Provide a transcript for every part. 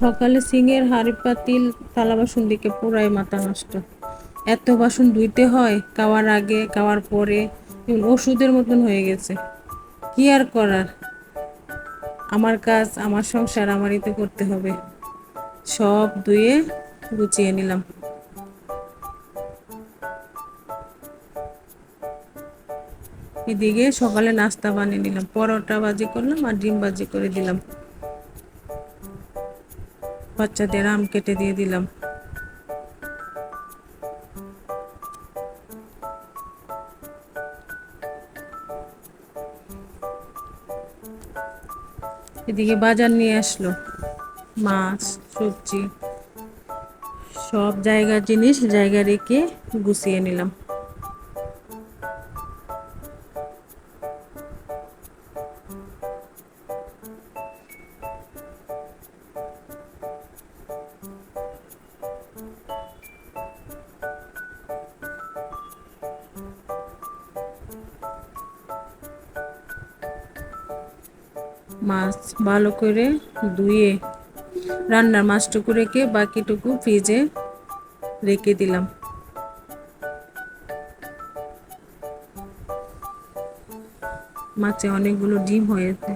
সকালে সিংয়ের হাড়ি পাতিল থালা বাসন দিকে পুরাই মাথা নষ্ট। এত বাসন ধুইতে হয়, খাওয়ার আগে, খাওয়ার পরে ওষুধের মতন হয়ে গেছে। কি আর করার? আমার কাজ, আমার সংসার, আমারই তো করতে হবে। সব ধুয়ে গুছিয়ে নিলাম। এদিকে সকালে নাস্তা বানিয়ে নিলাম, পরোটা বাজি করলাম আর ডিম বাজি করে দিলাম। বাচ্চাদের আম কেটে দিয়ে দিলাম। এদিকে বাজার নিয়ে আসলো। মাছ, সবজি, সব জায়গার জিনিস জায়গা রেখে গুছিয়ে নিলাম। মাছ ভালো করে ধুয়ে, রান্নার মাছটুকু রেখে বাকিটুকু ফ্রিজে রেখে দিলাম। মাছে অনেকগুলো ডিম হয়েছে।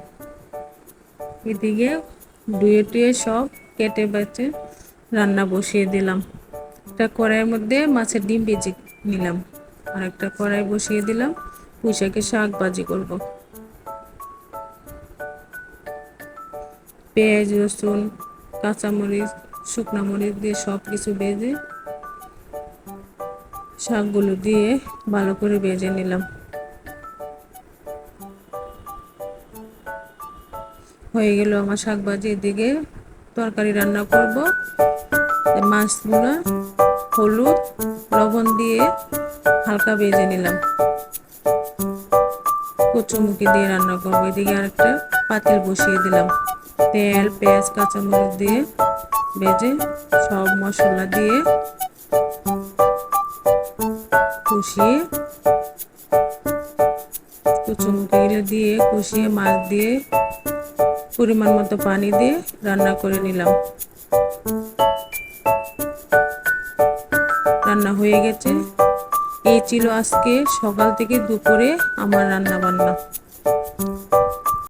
এদিকে ধুয়ে টুয়ে সব কেটে বেচে রান্না বসিয়ে দিলাম। একটা কড়াইয়ের মধ্যে মাছের ডিম ভেজে নিলাম। আর একটা কড়াই বসিয়ে দিলাম। পুঁইশাকে শাক ভাজি করব। পেঁয়াজ, রসুন, কাঁচামরিচ, শুকনো মরিচ দিয়ে সব কিছু ভেজে শাকগুলো দিয়ে ভালো করে বেজে নিলাম। হয়ে গেল আমার শাক ভাজি এদিকে তরকারি রান্না করব। মাছগুলো হলুদ, লবণ দিয়ে হালকা বেজে নিলাম। কচুমুখি দিয়ে রান্না করব। এদিকে আরেকটা পাতিল বসিয়ে দিলাম। তেল, পেঁয়াজ, কাঁচামরিচ দিয়ে ভেজে সব মশলা দিয়ে কষিয়ে কুচুমুখিগুলো দিয়ে কষিয়ে মাছ দিয়ে পরিমাণ মতো পানি দিয়ে রান্না করে নিলাম। রান্না হয়ে গেছে। এই ছিল আজকে সকাল থেকে দুপুরে আমার রান্না বান্না